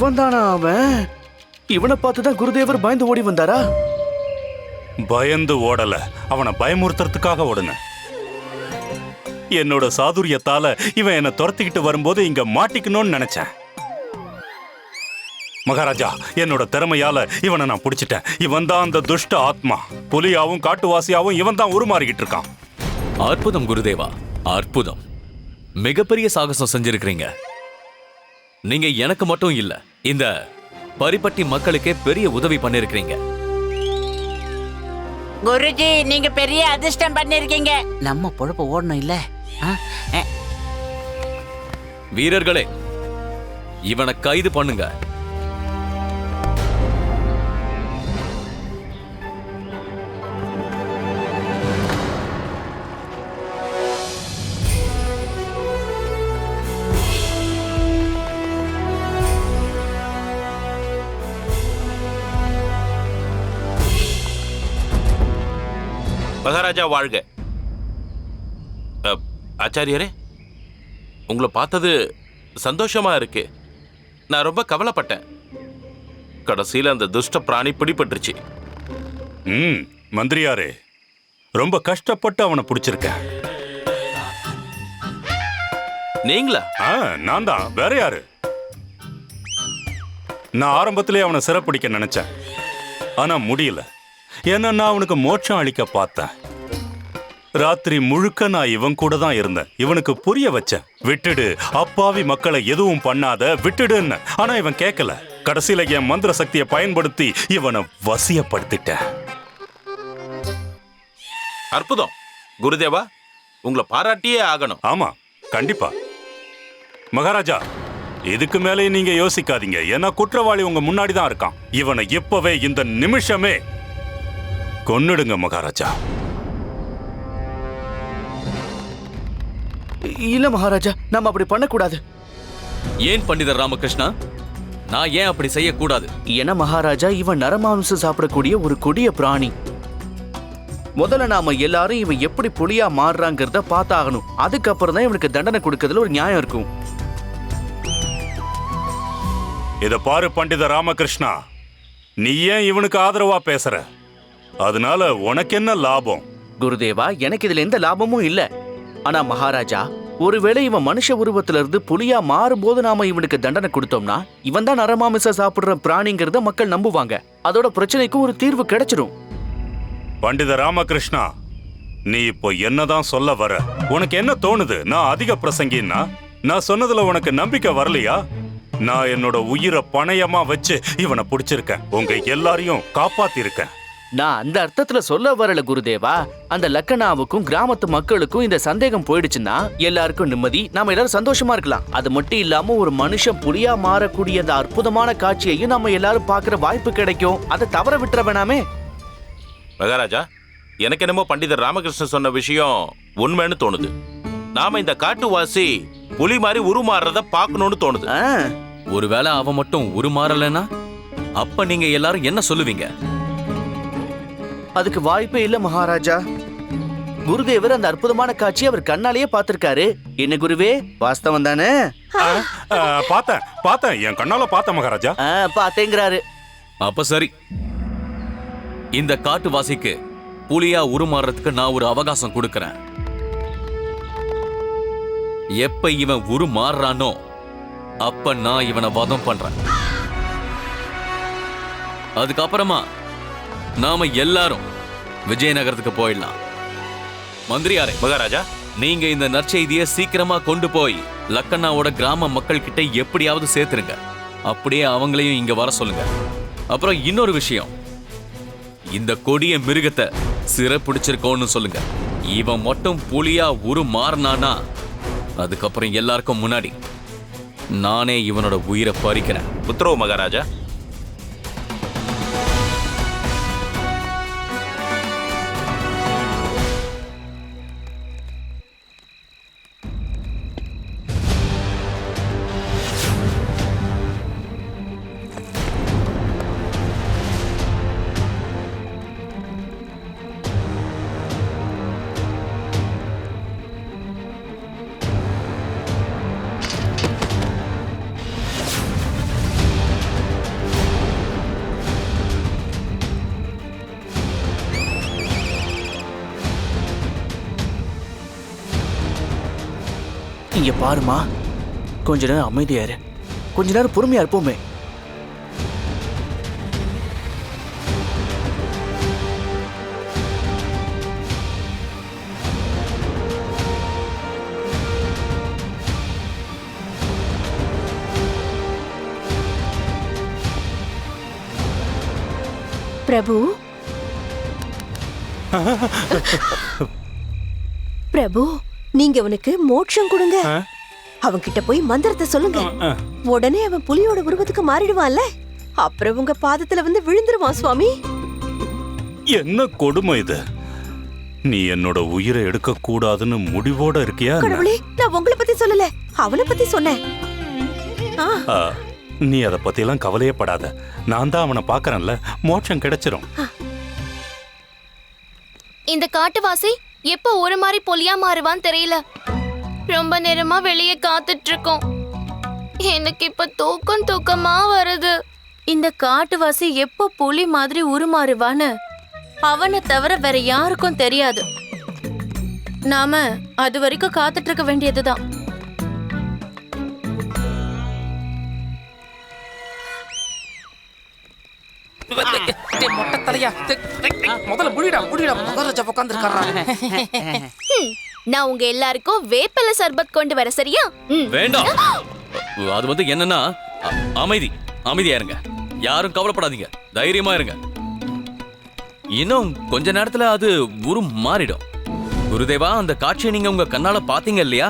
இவன் தானா அவன்? இவனை பார்த்து தான் குருதேவர் பயந்து ஓடி வந்தாரா? பயந்து ஓடல. அவனை பயமுறுத்துறதுக்காக ஓடுன. என்னோட சாதுரியத்தால இவன் என்னை துரத்திக்கிட்டு வரும்போது இங்க மாட்டிக்கணும்னு நினைச்சேன். மகாராஜா என்னோட திறமையால இவனை நான் பிடிச்சிட்டேன். இவன் தான் அந்த துஷ்ட ஆத்மா. புலியாவும் காட்டுவாசியாவும் இவன் தான் உருமாறிக்கிட்டு இருக்கான். அற்புதம் குருதேவா. அற்புதம். மிகப்பெரிய சாகசம் செஞ்சிருக்கிறீங்க. நீங்க எனக்கு மட்டும் இல்ல இந்த பரிப்பட்டி மக்களுக்கே பெரிய உதவி பண்ணிருக்கிறீங்க. குருஜி நீங்க பெரிய அதிர்ஷ்டம் பண்ணிருக்கீங்க. நம்ம பொழப்பு ஓடணும் இல்ல. வீரர்களே இவனை கைது பண்ணுங்க. மகாராஜா வாழ்க. ஆச்சாரியரே உங்களை பார்த்தது சந்தோஷமா இருக்கு. நான் ரொம்ப கவலைப்பட்டேன். கடைசியில் அந்த துஷ்ட பிராணி பிடிபட்டுருச்சு. ம் மந்திரியாரே ரொம்ப கஷ்டப்பட்டு அவனை பிடிச்சிருக்கேன் நீங்களா? ஆ நான் தான் வேற யாரு? நான் ஆரம்பத்திலே அவனை சிறப்பிடிக்க நினைச்சேன். ஆனா முடியல. ஏன்னா நான் அவனுக்கு மோட்சம் அளிக்க பார்த்தேன். ராத்திரி முழுக்க நான் இவன் கூட தான் இருந்தேன். இவனுக்கு புரிய வச்சேன். விட்டுடு அப்பாவி மக்களை எதுவும் பண்ணாத விட்டுடுன்னு. ஆனா இவன் கேட்கல கடைசியில என் மந்திர சக்தியை பயன்படுத்தி இவனை வசியப்படுத்திட்டேன். அற்புதம். குருதேவா உங்களை பாராட்டியே ஆகணும். ஆமா கண்டிப்பா. மகாராஜா இதுக்கு மேலே நீங்க யோசிக்காதீங்க. ஏன்னா குற்றவாளி உங்க முன்னாடி தான் இருக்கான். இவனை இப்பவே இந்த நிமிஷமே கொன்னுடுங்க மகாராஜா. இல்ல மகாராஜா நம்ம அப்படி பண்ணக்கூடாது. ஏன் பண்டிதர் ராமகிருஷ்ணா? நான் ஏன் அப்படி செய்யக்கூடாது? ஏன்னா மகாராஜா இவன் நரமாம்சம் சாப்பிடக்கூடிய ஒரு கொடிய பிராணி. முதல்ல நாம எல்லாரும் இவன் எப்படி புலியா மாறுறாங்கிறத பார்த்தாகணும். அதுக்கப்புறம் தான் இவனுக்கு தண்டனை கொடுக்கறதுல ஒரு நியாயம் இருக்கும். இத பாரு பண்டித ராமகிருஷ்ணா. நீ ஏன் இவனுக்கு ஆதரவா பேசுற? அதனால உனக்கு என்ன லாபம்? குருதேவா எனக்கு இதுல எந்த லாபமும் இல்ல. ஆனா மகாராஜா ஒருவேளை இவன் மனுஷ உருவத்துல இருந்து புலியா மாறும்போது நாம இவனுக்கு தண்டனை கொடுத்தோம்னா இவன் தான் நரமாமிச சாப்பிடுற பிராணிங்கிறத மக்கள் நம்புவாங்க. அதோட பிரச்சனைக்கு ஒரு தீர்வு கிடைச்சிடும் பண்டித ராமகிருஷ்ணா நீ இப்போ என்னதான் சொல்ல வர? உனக்கு என்ன தோணுது? நான் அதிக பிரசங்கின்னா? நான் சொன்னதுல உனக்கு நம்பிக்கை வரலையா? நான் என்னோட உயிரை பணயமா வச்சு இவனை பிடிச்சிருக்கேன். உங்க எல்லாரையும் காப்பாத்திருக்கேன். நான் அந்த அர்த்தத்துல சொல்ல வரல குருதேவா. அந்த லக்கனாவுக்கும் கிராமத்து மக்களுக்கும் இந்த சந்தேகம் போயிடுச்சுன்னா எல்லாருக்கும் நிம்மதி நாம எல்லாரும் சந்தோஷமா இருக்கலாம். அது மட்டும் இல்லாம ஒரு மனுஷன் புலியா மாறக்கூடிய அந்த அற்புதமான காட்சியையும் நம்ம எல்லாரும் பார்க்கிற வாய்ப்பு கிடைக்கும். அதை தவற விட்டுற வேணாமே. மகாராஜா எனக்கு என்னமோ பண்டிதர் ராமகிருஷ்ணன் சொன்ன விஷயம் உண்மைன்னு தோணுது. நாம இந்த காட்டுவாசி புலி மாதிரி உருமாறுறத பார்க்கணும்னு தோணுது. ஆ, ஒருவேளை அவன் மட்டும் உருமாறலைன்னா அப்ப நீங்க எல்லாரும் என்ன சொல்லுவீங்க? அதுக்கு வாய்ப்பே இல்ல மகாராஜா. குருதேவர் அந்த அற்புதமான காட்சியை அவர் கண்ணாலேயே பார்த்திருக்காரு. என்ன குருவே வாஸ்தவம் தானே? பார்த்தேன் பார்த்தேன். என் கண்ணால பார்த்தேன் மகாராஜா. ஆ, பார்த்தேங்கிறாரு. அப்ப சரி. இந்த காட்டுவாசிக்கு புலியா உருமாறுறதுக்கு நான் ஒரு அவகாசம் கொடுக்கறேன். எப்ப இவன் உருமாறுறானோ அப்ப நான் இவனை வதம் பண்றேன். அதுக்கப்புறமா நாம எல்லாரும் விஜயநகரத்துக்கு போயிடலாம். மந்திரியாரே மகாராஜா. நீங்க இந்த நற்செய்தியை சீக்கிரமா கொண்டு போய் லக்கண்ணாவோட கிராம மக்கள் கிட்ட எப்படியாவது சேர்த்துருங்க. அப்படியே அவங்களையும் இங்க வர சொல்லுங்க. அப்புறம் இன்னொரு விஷயம். இந்த கொடிய மிருகத்தை சிறை பிடிச்சிருக்கோன்னு சொல்லுங்க. இவன் மட்டும் புலியா உரு மாறினானா அதுக்கப்புறம் எல்லாருக்கும் முன்னாடி நானே இவனோட உயிரை பறிக்கிறேன். உத்தரவு மகாராஜா. பாருமா. கொஞ்ச நேரம் அமைதியா இரு. கொஞ்ச நேரம் பொறுமையா இருப்போமே. பிரபு? பிரபு? நீங்க அவனுக்கு மோட்சம் கொடுங்க. அவன்கிட்ட போய் மந்திரத்தை சொல்லுங்க. உடனே அவன் புலியோட உருவத்துக்கு மாறிடுவான்ல. அப்புறம் உங்க பாதத்துல வந்து விழுந்துருவான் சுவாமி. என்ன கொடுமை இது? நீ என்னோட உயிரை எடுக்க கூடாதுன்னு முடிவோட இருக்கியா? கடவுளே நான் உங்களை பத்தி சொல்லல. அவனை பத்தி சொன்னேன். நீ அதை பத்தியெல்லாம் கவலையே படாத. நான் தான் அவனை பார்க்கறேன்ல. மோட்சம் கிடைச்சிரும். இந்த காட்டுவாசி எப்போ ஒரு மாதிரி பொலியா மாறுவான்னு தெரியல. ரொம்ப நேரமா வெளியே காத்துட்டு இருக்கோம் எனக்கு இப்ப தூக்கம் தூக்கமா வருது. இந்த காட்டுவாசி எப்போ புலி மாதிரி உருமாறுவான்னு அவனை தவிர வேற யாருக்கும் தெரியாது. நாம அது வரைக்கும் காத்துட்டு இருக்க வேண்டியதுதான். மொட்டை தலையா? முதல்ல முடிடா முடிடா. நான் உங்க எல்லாருக்கும் வேப்பிலை சர்பத் கொண்டு வர சரியா. வேண்டாம். அது வந்து என்னன்னா அமைதி. அமைதியா இருங்க. யாரும் கவலைப்படாதீங்க. தைரியமா இருங்க. இன்னும் கொஞ்ச நேரத்துல அது குரு மாறிடும் குருதேவா அந்த காட்சியை நீங்க உங்க கண்ணால பாத்தீங்க இல்லையா?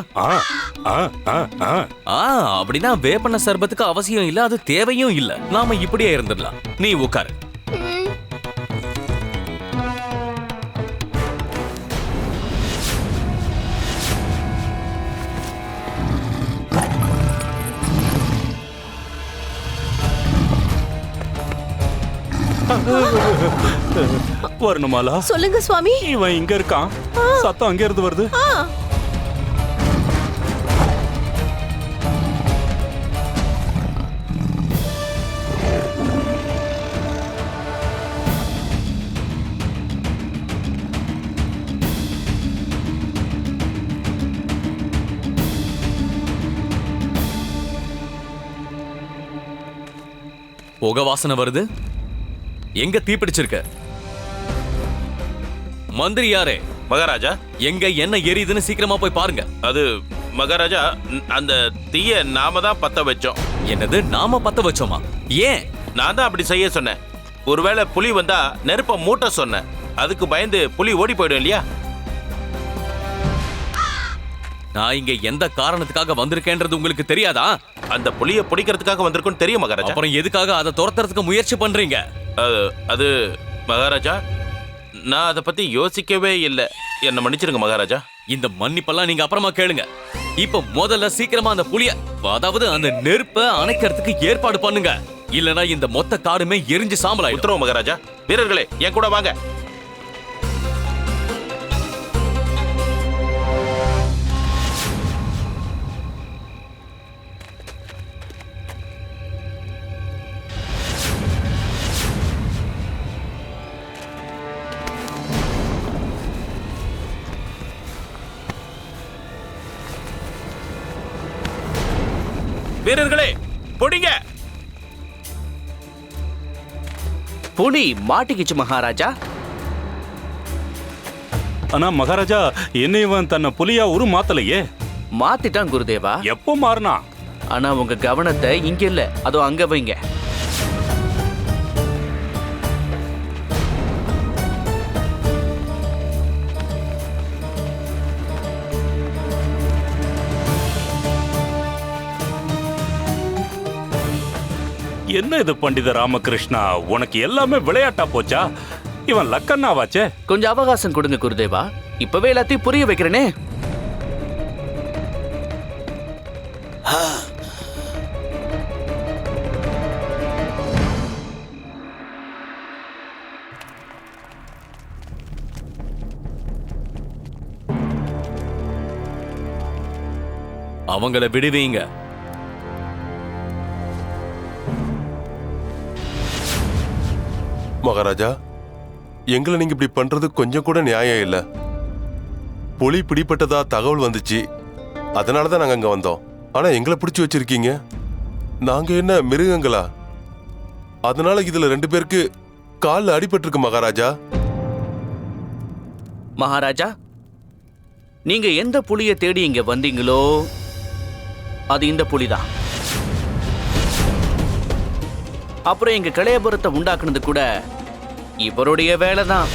ஆ ஆ ஆ. ஆ ஆ அப்படின்னா வேப்பன சர்பத்துக்கு அவசியம் இல்ல அது தேவையும் இல்ல. நாம இப்படியே இருந்துடலாம். நீ உட்காரு. வரணுமாலா. சொல்லுங்க சுவாமி. இவன் இங்க இருக்கான். சத்தம் அங்க இருந்து வருது புகை வாசனை வருது? எங்க தீப்பிடிச்சிருக்க மந்திரி யாரே? மகாராஜா. எங்க என்ன எரியுதுன்னு சீக்கிரமா போய் பாருங்க. அது மகாராஜா அந்த தீய நாம தான் பத்த வச்சோம். என்னது நாம பத்த வச்சோமா? ஏன்? நான் தான் அப்படி செய்ய சொன்னேன். ஒருவேளை புலி வந்தா நெருப்ப மூட்ட சொன்னேன். அதுக்கு பயந்து புலி ஓடி போயிடும் இல்லையா? நான் இங்க எந்த காரணத்துக்காக வந்திருக்கேன்றது உங்களுக்கு தெரியாதா? அந்த புலிய பிடிக்கிறதுக்காக வந்திருக்கும்னு தெரியும் மகாராஜா. அப்புறம் எதுக்காக அதை துரத்துறதுக்கு முயற்சி பண்றீங்க? அது மகாராஜா நான் அதை பத்தி யோசிக்கவே இல்லை. என்ன மன்னிச்சிருங்க மகாராஜா. இந்த மன்னிப்பெல்லாம் நீங்க அப்புறமா கேளுங்க. இப்ப முதல்ல சீக்கிரமா அந்த புலிய அதாவது அந்த நெருப்ப அணைக்கிறதுக்கு ஏற்பாடு பண்ணுங்க. இல்லனா இந்த மொத்த காடுமே எரிஞ்சு சாம்பலாயிடும். உத்தரவு மகாராஜா. வீரர்களே என் கூட வாங்க. வீரர்களே பொடிங்க. புலி மாட்டிக்கிச்சு மகாராஜா. ஆனா மகாராஜா என்ன இவன் தன்னை புலியா உரு மாத்தலையே. மாத்திட்டான் குருதேவா. எப்போ மாறினா? ஆனா உங்க கவனத்தை இங்க இல்ல. அதோ அங்க வைங்க. என்ன இது பண்டித ராமகிருஷ்ணா? உனக்கு எல்லாமே விளையாட்டா போச்சா? இவன் லக்கண்ணாவாச்சே? கொஞ்சம் அவகாசம் கொடுங்க குருதேவா. இப்பவே எல்லாத்தையும் புரிய வைக்கிறேனே. அவங்கள விடுவீங்க. மகாராஜா எங்களை நீங்க இப்படி பண்றது கொஞ்சம் கூட நியாயம் இல்லை. புலி பிடிப்பட்டதா தகவல் வந்துச்சு. அதனால தான் நாங்கள் அங்கே வந்தோம். ஆனால் எங்களை பிடிச்சி வச்சிருக்கீங்க. நாங்கள் என்ன மிருகங்களா? அதனால இதில் ரெண்டு பேருக்கு காலில் அடிபட்டிருக்கு மகாராஜா. மகாராஜா நீங்க எந்த புலியை தேடி இங்க வந்தீங்களோ அது இந்த புலிதான். அப்புறம் எங்க கலையபுரத்தை உண்டாக்குனது கூட இவருடைய வேலை தான்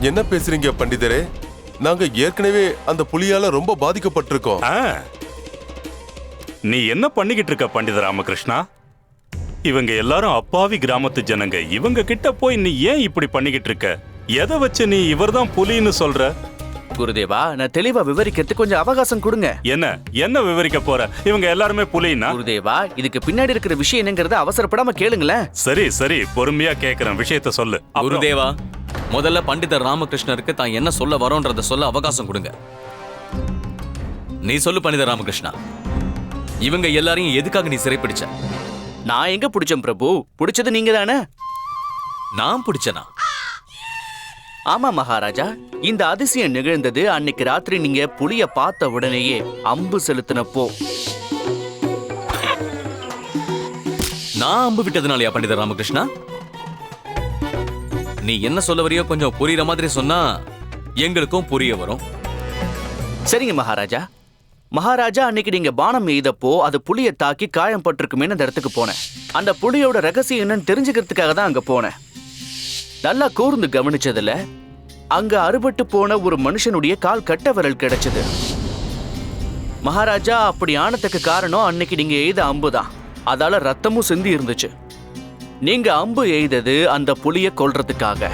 என்ன பேசுறீங்க பண்டிதரே? நாங்க ஏற்கனவே அந்த புலியால ரொம்ப பாதிக்கப்பட்டிருக்கோம். ஆ. நீ என்ன பண்ணிக்கிட்டு இருக்க பண்டித ராமகிருஷ்ணா? இவங்க எல்லாரும் அப்பாவி கிராமத்து ஜனங்க. இவங்க கிட்ட போய் நீ ஏன் இப்படி பண்ணிக்கிட்டு இருக்க? எதை வச்சு நீ இவர்தான் புலின்னு சொல்ற? குருதேவா நான் தெளிவா விவரிக்கிறதுக்கு கொஞ்சம் அவகாசம் கொடுங்க. என்ன? என்ன விவரிக்க போற? இவங்க எல்லாருமே புலின்னா குருதேவா இதுக்கு பின்னாடி இருக்கிற விஷயம் என்னங்கறத அவசரப்படாம கேளுங்களேன். சரி சரி பொறுமையா கேக்குறேன். விஷயத்த சொல்லு. குருதேவா முதல்ல பண்டிதர் ராமகிருஷ்ணருக்கு தான் என்ன சொல்ல வரோன்றத சொல்ல அவகாசம் கொடுங்க. நீ சொல்லு பண்டிதர் ராமகிருஷ்ணா. இவங்க எல்லாரையும் எதுக்காக நீ சிறைப்பிடிச்ச? நான் எங்க பிடிச்சேன் பிரபு? பிடிச்சது நீங்க தானே நான் பிடிச்சனா? ஆமா மகாராஜா இந்த அதிசயம் நிகழ்ந்தது அன்னைக்கு ராத்திரி நீங்க புலிய பார்த்த உடனேயே அம்பு செலுத்தினப்போ. நான் அம்பு விட்டதுனாலயா பண்டிதர் ராமகிருஷ்ணா? நீ என்ன சொல்ல வரியோ கொஞ்சம் புரியுற மாதிரி சொன்னா எங்களுக்கும் புரிய வரும். சரிங்க மகாராஜா. மகாராஜா அன்னைக்கு நீங்க பானம் எய்தப்போ அது புலிய தாக்கி காயம் பட்டிருக்குமேன்னு அந்த இடத்துக்கு போனேன். அந்த புலியோட ரகசியம் என்னன்னு தெரிஞ்சுக்கிறதுக்காக தான் அங்க போனேன். நல்லா கூர்ந்து கவனிச்சதுல அங்க அறுபட்டு போன ஒரு மனுஷனுடைய கால் கட்ட விரல் கிடைச்சது. மகாராஜா அப்படி ஆனத்துக்கு காரணம் அன்னைக்கு நீங்க எய்த அம்பு தான். அதால ரத்தமும் சிந்தி இருந்துச்சு. நீங்க அம்பு எய்தது அந்த புலிய கொல்றதுக்காக.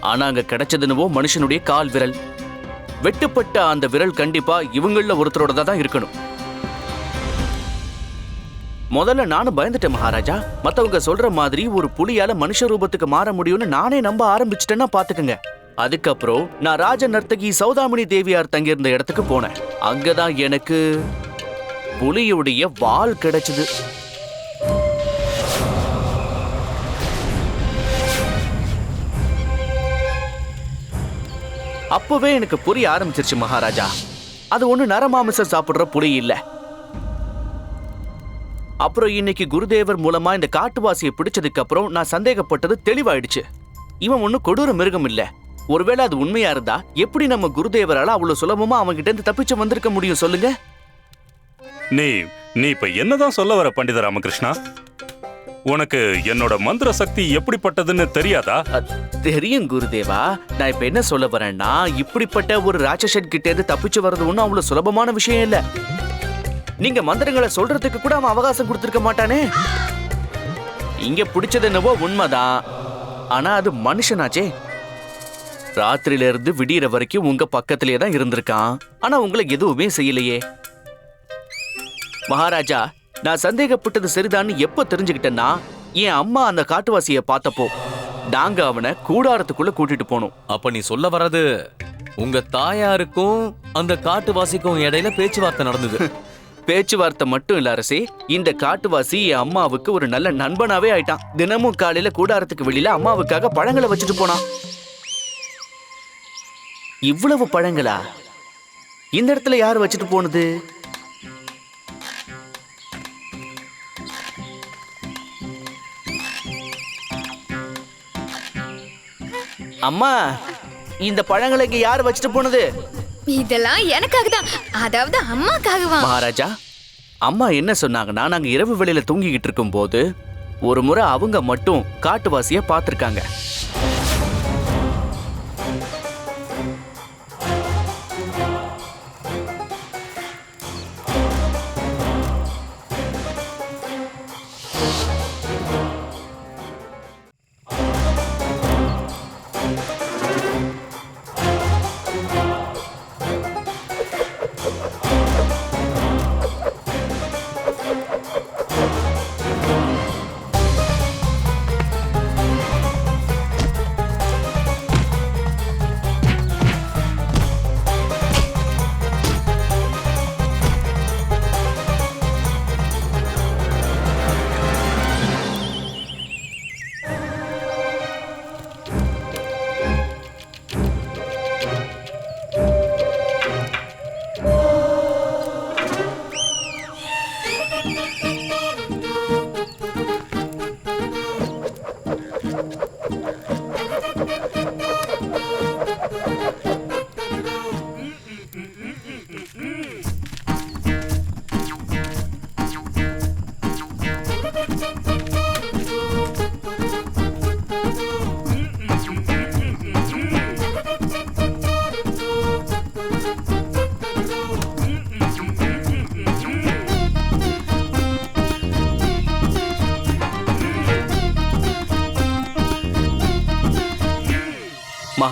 ஆனா அங்க கிடைச்சதுனுவோ மனுஷனுடைய கால் விரல். வெட்டுப்பட்ட அந்த விரல் கண்டிப்பா இவங்கள ஒருத்தரோட தான் இருக்கணும். முதல்ல நானும் பயந்துட்டேன் மகாராஜா. மத்தவங்க சொல்ற மாதிரி ஒரு புலியால மனுஷ ரூபத்துக்கு மாற முடியும்னு நானே நம்ப ஆரம்பிச்சிட்டேன்னா பாத்துக்கங்க. அதுக்கப்புறம் நான் ராஜ நர்த்தகி சௌதாமணி தேவியார் தங்கியிருந்த இடத்துக்கு போனேன். அங்கதான் எனக்கு புலியுடைய வால் கிடைச்சது. அப்பவே எனக்கு புரிய ஆரம்பிச்சிருச்சு மகாராஜா. அது ஒண்ணு நரமாமிசம் சாப்பிடுற புலி இல்லை. அப்புறம் இன்னைக்கு குருதேவர் மூலமா இந்த காட்டுவாசியை பிடிச்சதுக்கு அப்புறம் நான் சந்தேகப்பட்டது தெளிவாயிடுச்சு. இவன் ஒன்னும் கொடூர மிருகம் இல்ல. ஒருவேளை அது உண்மையா இருந்தா எப்படி நம்ம குருதேவரால அவ்வளவு சுலபமா அவன்கிட்ட இருந்து தப்பிச்சு வந்திருக்க முடியும் சொல்லுங்க? நீ நீ இப்ப என்னதான் சொல்ல வர பண்டித ராமகிருஷ்ணா? உனக்கு என்னோட மந்திர சக்தி எப்படிப்பட்டதுன்னு தெரியாதா? தெரியும் குருதேவா. நான் இப்ப என்ன சொல்ல வரேன்னா இப்படிப்பட்ட ஒரு ராட்சசன் கிட்ட இருந்து தப்பிச்சு வர்றது ஒன்றும் அவ்வளவு சுலபமான விஷயம் இல்ல. நீங்க மந்திரங்களை சொல்றதுக்கு கூட அவன் அவகாசம் கொடுத்திருக்க மாட்டானே? இங்க பிடிச்சது என்னவோ உண்மைதான். ஆனா அது மனுஷனாச்சே. ராத்திரியில இருந்து விடியற வரைக்கும் உங்க பக்கத்திலேயே தான் இருந்திருக்கான். ஆனா உங்களை எதுவுமே செய்யலையே. மகாராஜா நான் சந்தேகப்பட்டது சரிதான்னு எப்ப தெரிஞ்சுக்கிட்டேன்னா என் அம்மா அந்த காட்டுவாசியை பார்த்தப்போ நாங்க அவனை கூடாரத்துக்குள்ள கூட்டிட்டு போனோம். அப்ப நீ சொல்ல வர்றது உங்க தாயாருக்கும் அந்த காட்டுவாசிக்கும் இடையில பேச்சுவார்த்தை நடந்தது. பேச்சுவார்த்தை மட்டும் இல்ல அரசே இந்த காட்டுவாசி என் அம்மாவுக்கு ஒரு நல்ல நண்பனாவே ஆயிட்டான். தினமும் காலையில கூடாரத்துக்கு வெளியில அம்மாவுக்காக பழங்களை வச்சுட்டு போனான். இவ்வளவு பழங்களா? இந்த இடத்துல யார் வச்சுட்டு போனது? அம்மா இந்த பழங்களை இங்க யார் வச்சுட்டு போனது? இதெல்லாம் எனக்காக தான் அதாவது அம்மாக்காகவா? மகாராஜா அம்மா என்ன சொன்னாங்கன்னா நாங்க இரவு வேளையில தூங்கிக்கிட்டு இருக்கும்போது ஒரு முறை அவங்க மட்டும் காட்டுவாசிய பார்த்திருக்காங்க.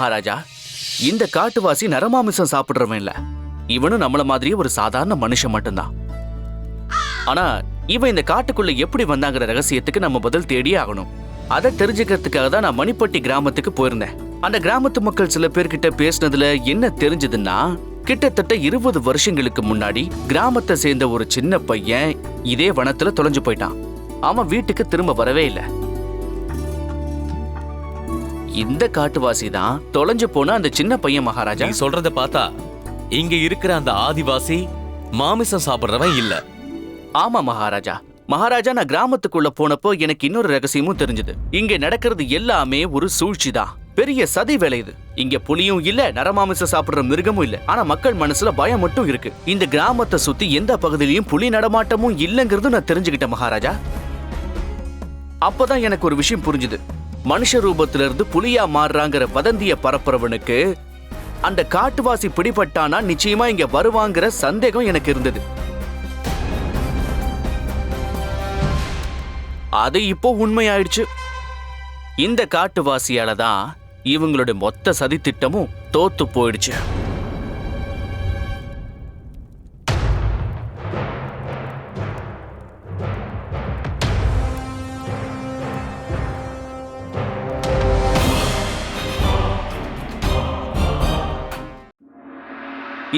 மகாராஜா இந்த காட்டுவாசி நரமாமிசம் சாப்பிடுறவன் இல்ல இவனும் நம்மள மாதிரியே ஒரு சாதாரண மனுஷன் மட்டும்தான். ஆனா இவன் இந்த காட்டுக்குள்ள எப்படி வந்தாங்கிற ரகசியத்துக்கு நம்ம பதில் தேடியே ஆகணும். அதை தெரிஞ்சுக்கிறதுக்காக தான் நான் மணிப்பட்டி கிராமத்துக்கு போயிருந்தேன். அந்த கிராமத்து மக்கள் சில பேர்கிட்ட பேசினதுல என்ன தெரிஞ்சதுன்னா கிட்டத்தட்ட இருபது வருஷங்களுக்கு முன்னாடி கிராமத்தை சேர்ந்த ஒரு சின்ன பையன் இதே வனத்துல தொலைஞ்சு போயிட்டான். அவன் வீட்டுக்கு திரும்ப வரவே இல்லை. இந்த காட்டுவாசி தான் தொலைஞ்சு போன அந்த சின்ன பையன் மகாராஜா. நீ சொல்றத பார்த்தா இங்க இருக்கிற அந்த ஆதிவாசி மாமிசம் சாப்பிடுறவன் இல்ல. ஆமா மகாராஜா. மகாராஜா நான் கிராமத்துக்குள்ள போனப்போ எனக்கு இன்னொரு ரகசியமும் தெரிஞ்சது. இங்க நடக்கிறது எல்லாமே ஒரு சூழ்ச்சி தான். பெரிய சதி வேலை இது. இங்க புலியும் இல்ல நரமாமிசம் சாப்பிடுற மிருகமும் இல்ல. ஆனா மக்கள் மனசுல பயம் மட்டும் இருக்கு. இந்த கிராமத்தை சுத்தி எந்த பகுதியிலயும் புலி நடமாட்டமும் இல்லைங்கிறது நான் தெரிஞ்சுக்கிட்டேன் மகாராஜா. அப்பதான் எனக்கு ஒரு விஷயம் புரிஞ்சுது. மனுஷ ரூபத்திலிருந்து புலியா மாறுறாங்கிற வதந்திய பரப்புறவனுக்கு அந்த காட்டுவாசி பிடிபட்டானா நிச்சயமா இங்க வருவாங்கிற சந்தேகம் எனக்கு இருந்தது. அது இப்போ உண்மையாயிடுச்சு. இந்த காட்டுவாசியால தான் இவங்களுடைய மொத்த சதித்திட்டமும் தோத்து போயிடுச்சு.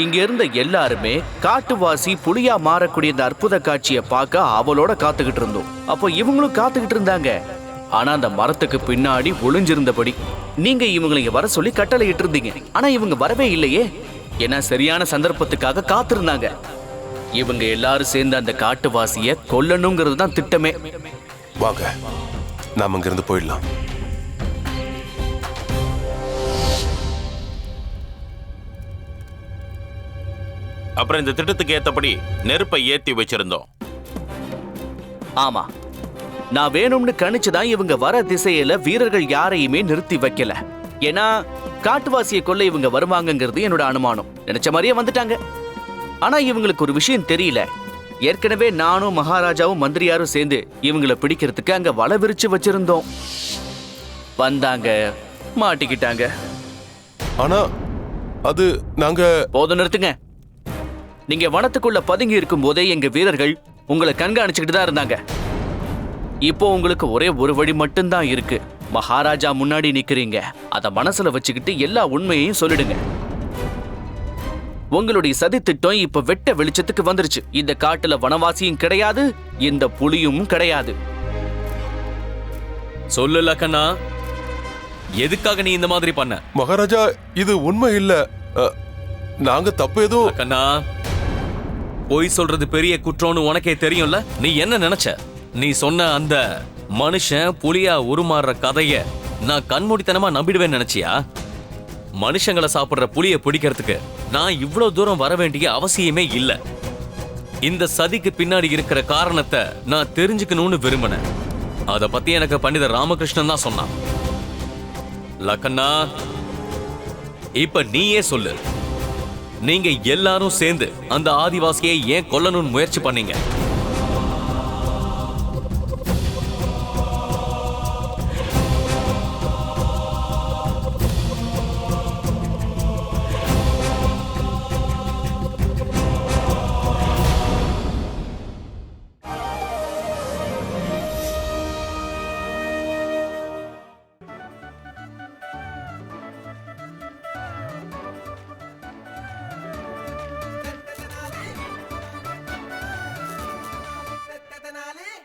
இங்க இருந்த எல்லாருமே காட்டுவாசி புலியா மாறக்கூடிய இந்த அற்புத காட்சியை பார்க்க அவளோட காத்துக்கிட்டு இருந்தோம். அப்போ இவங்களும் காத்துக்கிட்டு இருந்தாங்க. ஆனா அந்த மரத்துக்கு பின்னாடி ஒளிஞ்சிருந்தபடி நீங்க இவங்களை வர சொல்லி கட்டளை இருந்தீங்க. ஆனா இவங்க வரவே இல்லையே. ஏன்னா சரியான சந்தர்ப்பத்துக்காக காத்திருந்தாங்க. இவங்க எல்லாரும் சேர்ந்து அந்த காட்டுவாசிய கொல்லணுங்கிறது தான் திட்டமே. வாங்க நாம இங்கிருந்து போயிடலாம். அப்புறம் இந்த திட்டத்துக்கு ஏத்தபடி நெருப்பை ஏத்தி வச்சிருந்தோம். ஆமா. நான் வேணும்னு கணிச்சுதான் இவங்க வர திசையில வீரர்கள் யாரையுமே நிறுத்தி வைக்கல. ஏன்னா காட்டுவாசியை கொல்ல இவங்க வருவாங்கங்கிறது என்னோட அனுமானம். நினைச்ச மாதிரியே வந்துட்டாங்க. ஆனா இவங்களுக்கு ஒரு விஷயம் தெரியல. ஏற்கனவே நானும் மகாராஜாவும் மந்திரியாரும் சேர்ந்து இவங்கள பிடிக்கிறதுக்கு அங்க வலை விரிச்சு வச்சிருந்தோம். வந்தாங்க. மாட்டிக்கிட்டாங்க. ஆனா அது நாங்க போதும் நிறுத்துங்க. நீங்க வனத்துக்குள்ள பதுங்கி இருக்கும் போதே எங்க வீரர்கள் உங்களை கண்காணிச்சுக்கிட்டு தான் இருந்தாங்க. இப்போ உங்களுக்கு ஒரே ஒரு வழி மட்டும்தான் இருக்கு. மகாராஜா முன்னாடி நிக்கிறீங்க. அத மனசுல வச்சுக்கிட்டு எல்லா உண்மையையும் சொல்லிடுங்க. உங்களுடைய சதி திட்டம் இப்ப வெட்ட வெளிச்சத்துக்கு வந்துருச்சு. இந்த காட்டுல வனவாசியும் கிடையாது இந்த புலியும் கிடையாது. சொல்லு லக்கண்ணா எதுக்காக நீ இந்த மாதிரி பண்ண? மகாராஜா இது உண்மை இல்ல. அ, நாங்க தப்பு எதுவும் லக்கண்ணா பொய் சொல்றது பெரிய குற்றம்னு உனக்கே தெரியும்ல? நீ என்ன நினைச்ச? நீ சொன்ன அந்த மனுஷன் புலியா உருமாறுற கதைய நான் கண்மூடித்தனமா நம்பிடுவேன்னு நினைச்சியா? மனுஷங்களை சாப்பிடுற புலிய பிடிக்கிறதுக்கு நான் இவ்வளவு தூரம் வர வேண்டிய அவசியமே இல்ல. இந்த சதிக்கு பின்னாடி இருக்கிற காரணத்தை நான் தெரிஞ்சுக்கணும்னு விரும்பினேன். அத பத்தி எனக்கு பண்டித ராமகிருஷ்ணன் தான் சொன்னான். லக்கண்ணா இப்ப நீயே சொல்லு. நீங்க எல்லாரும் சேர்ந்து அந்த ஆதிவாசியை ஏன் கொல்லணும்னு முயற்சி பண்ணீங்க?